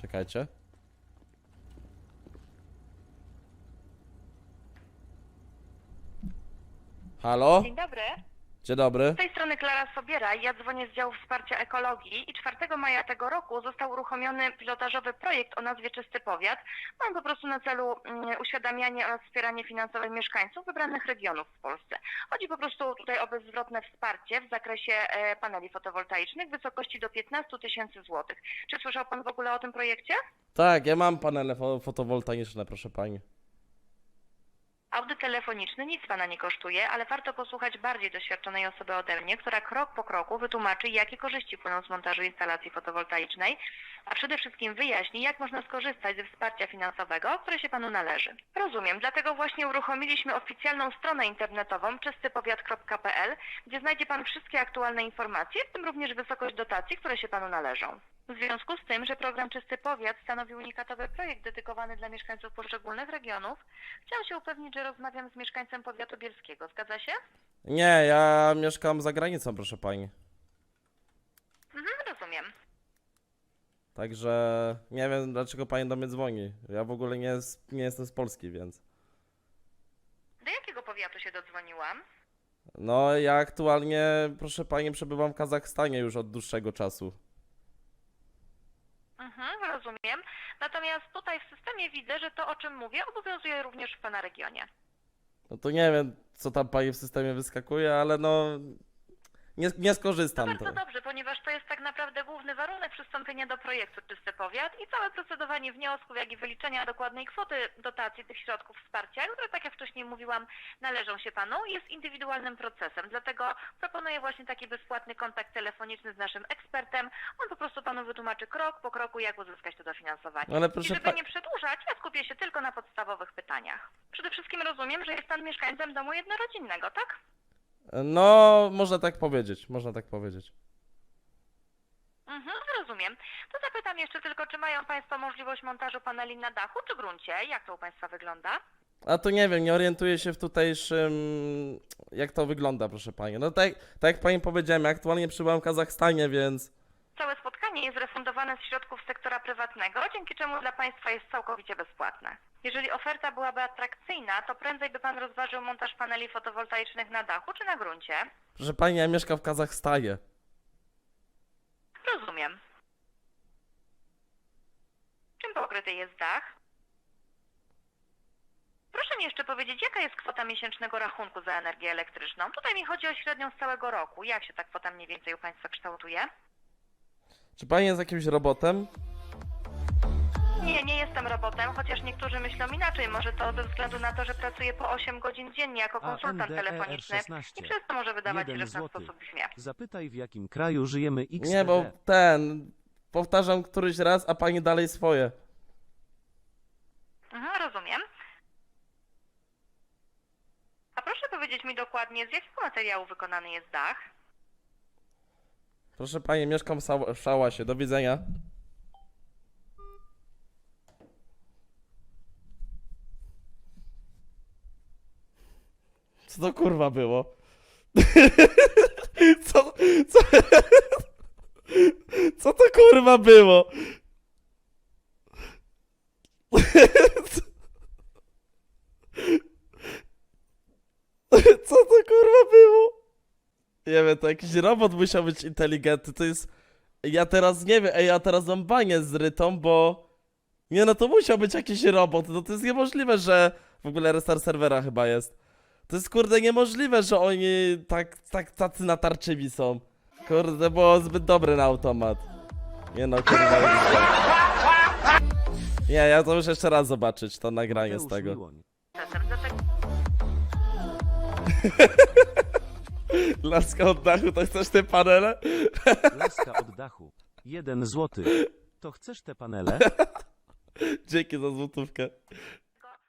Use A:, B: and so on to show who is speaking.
A: Czekajcie. Halo?
B: Dzień dobry.
A: Dzień dobry.
B: Z tej strony Klara Sobiera. Ja dzwonię z działu wsparcia ekologii i 4 maja tego roku został uruchomiony pilotażowy projekt o nazwie Czysty Powiat. Mam po prostu na celu mm, uświadamianie oraz wspieranie finansowe mieszkańców wybranych regionów w Polsce. Chodzi po prostu tutaj o bezzwrotne wsparcie w zakresie e, paneli fotowoltaicznych w wysokości do 15 tysięcy złotych. Czy słyszał Pan w ogóle o tym projekcie?
A: Tak, ja mam panele fo- fotowoltaiczne, proszę pani.
B: Audyt telefoniczny nic pana nie kosztuje, ale warto posłuchać bardziej doświadczonej osoby ode mnie, która krok po kroku wytłumaczy, jakie korzyści płyną z montażu instalacji fotowoltaicznej, a przede wszystkim wyjaśni, jak można skorzystać ze wsparcia finansowego, które się panu należy. Rozumiem, dlatego właśnie uruchomiliśmy oficjalną stronę internetową czystypowiat.pl, gdzie znajdzie pan wszystkie aktualne informacje, w tym również wysokość dotacji, które się panu należą. W związku z tym, że program Czysty Powiat stanowi unikatowy projekt dedykowany dla mieszkańców poszczególnych regionów, chciałam się upewnić, że rozmawiam z mieszkańcem powiatu bielskiego. Zgadza się?
A: Nie, ja mieszkam za granicą, proszę pani.
B: Mhm, rozumiem.
A: Także nie wiem, dlaczego pani do mnie dzwoni. Ja w ogóle nie, z- nie jestem z Polski, więc.
B: Do jakiego powiatu się dodzwoniłam?
A: No, ja aktualnie, proszę pani, przebywam w Kazachstanie już od dłuższego czasu.
B: Natomiast tutaj w systemie widzę, że to, o czym mówię, obowiązuje również w Pana regionie.
A: No to nie wiem, co tam pani w systemie wyskakuje, ale no. Nie, nie
B: To
A: skorzystam.
B: bardzo
A: To.
B: dobrze, ponieważ to jest tak naprawdę główny warunek przystąpienia do projektu Czysty Powiat i całe procedowanie wniosków, jak i wyliczenia dokładnej kwoty dotacji tych środków wsparcia, które, tak jak wcześniej mówiłam, należą się Panu, jest indywidualnym procesem. Dlatego proponuję właśnie taki bezpłatny kontakt telefoniczny z naszym ekspertem. On po prostu Panu wytłumaczy krok po kroku, jak uzyskać to dofinansowanie.
A: Ale
B: I
A: proszę
B: żeby
A: pa-
B: nie przedłużać, ja skupię się tylko na podstawowych pytaniach. Przede wszystkim rozumiem, że jest Pan mieszkańcem domu jednorodzinnego, tak?
A: No, można tak powiedzieć, można tak powiedzieć.
B: Mhm, rozumiem. To zapytam jeszcze tylko, czy mają Państwo możliwość montażu paneli na dachu czy gruncie? Jak to u Państwa wygląda?
A: A to nie wiem, nie orientuję się w tutejszym, jak to wygląda, proszę pani. No tak, tak jak pani powiedziałem, ja aktualnie przybywam w Kazachstanie, więc
B: refundowane z środków sektora prywatnego, dzięki czemu dla Państwa jest całkowicie bezpłatne. Jeżeli oferta byłaby atrakcyjna, to prędzej by Pan rozważył montaż paneli fotowoltaicznych na dachu czy na gruncie?
A: proszę pani, ja mieszkam w Kazachstanie.
B: Rozumiem. Czym pokryty jest dach? Proszę mi jeszcze powiedzieć, jaka jest kwota miesięcznego rachunku za energię elektryczną? Tutaj mi chodzi o średnią z całego roku. Jak się ta kwota mniej więcej u Państwa kształtuje?
A: Czy pani jest jakimś robotem?
B: Nie, nie jestem robotem, chociaż niektórzy myślą inaczej. Może to ze względu na to, że pracuję po 8 godzin dziennie jako konsultant
C: ANDER
B: telefoniczny i
C: 16.
B: przez to może wydawać się, że w ten
C: złoty.
B: sposób brzmię.
C: Zapytaj w jakim kraju żyjemy XD.
A: Nie, bo ten, powtarzam któryś raz, a pani dalej swoje.
B: Mhm, rozumiem. A proszę powiedzieć mi dokładnie, z jakiego materiału wykonany jest dach?
A: Proszę pani, mieszkam w Szałasie, do widzenia. Co to kurwa było? Co, co, co to kurwa było? Co to kurwa było? Nie wiem, to jakiś robot musiał być inteligentny, to jest... Ja teraz nie wiem, ej, ja teraz mam banię z rytą, bo... Nie no, to musiał być jakiś robot, no to jest niemożliwe, że... W ogóle restart serwera chyba jest. To jest kurde niemożliwe, że oni tak, tak tacy natarczywi są. Kurde, było zbyt dobre na automat. Nie no, kurwa. Nie, ja to muszę jeszcze raz zobaczyć, to nagranie z tego. Laska od dachu, to chcesz te panele?
C: Laska od dachu. Jeden złoty. To chcesz te panele?
A: Dzięki za złotówkę.